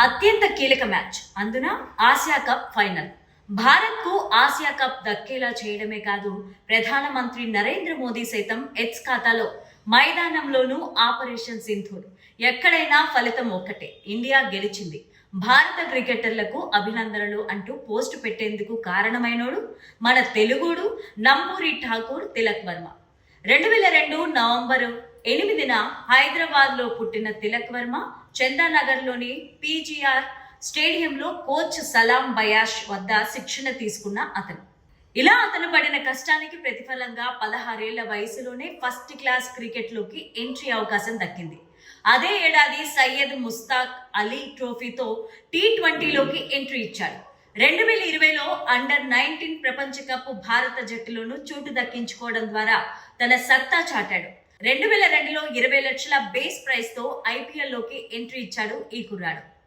అత్యంత కీలక మ్యాచ్. అందున ఆసియా కప్ ఫైనల్. భారత్కు ఆసియా కప్ దక్కేలా చేయడమే కాదు ప్రధానమంత్రి నరేంద్ర మోదీ సైతం ఎత్స్ ఖాతాలో మైదానంలోనూ ఆపరేషన్ సింధూర్. ఎక్కడైనా ఫలితం ఒక్కటే ఇండియా గెలిచింది. భారత క్రికెటర్లకు అభినందనలు అంటూ పోస్ట్ పెట్టేందుకు కారణమైనోడు మన తెలుగుడు నంబూరి ఠాకూర్ తిలక్ వర్మ. రెండు వేల రెండు నవంబరు ఎనిమిదిన హైదరాబాద్లో పుట్టిన తిలక్ వర్మ చందానగర్లోని పీజీఆర్ స్టేడియంలో కోచ్ సలాం బయాష్ వద్ద శిక్షణ తీసుకున్న అతను. ఇలా అతను పడిన కష్టానికి ప్రతిఫలంగా పదహారేళ్ళ వయసులోనే ఫస్ట్ క్లాస్ క్రికెట్లోకి ఎంట్రీ అవకాశం దక్కింది. అదే ఏడాది సయ్యద్ ముస్తాక్ అలీ ట్రోఫీతో టీ ట్వంటీలోకి ఎంట్రీ ఇచ్చాడు. రెండు వేల ఇరవైలో అండర్ నైన్టీన్ ప్రపంచ కప్ భారత జట్టులోనూ చోటు దక్కించుకోవడం ద్వారా తన సత్తా చాటాడు. రెండు వేల రెండులో ఇరవై లక్షల బేస్ ప్రైస్తో ఐపీఎల్లోకి ఎంట్రీ ఇచ్చాడు ఈ కుర్రాడు.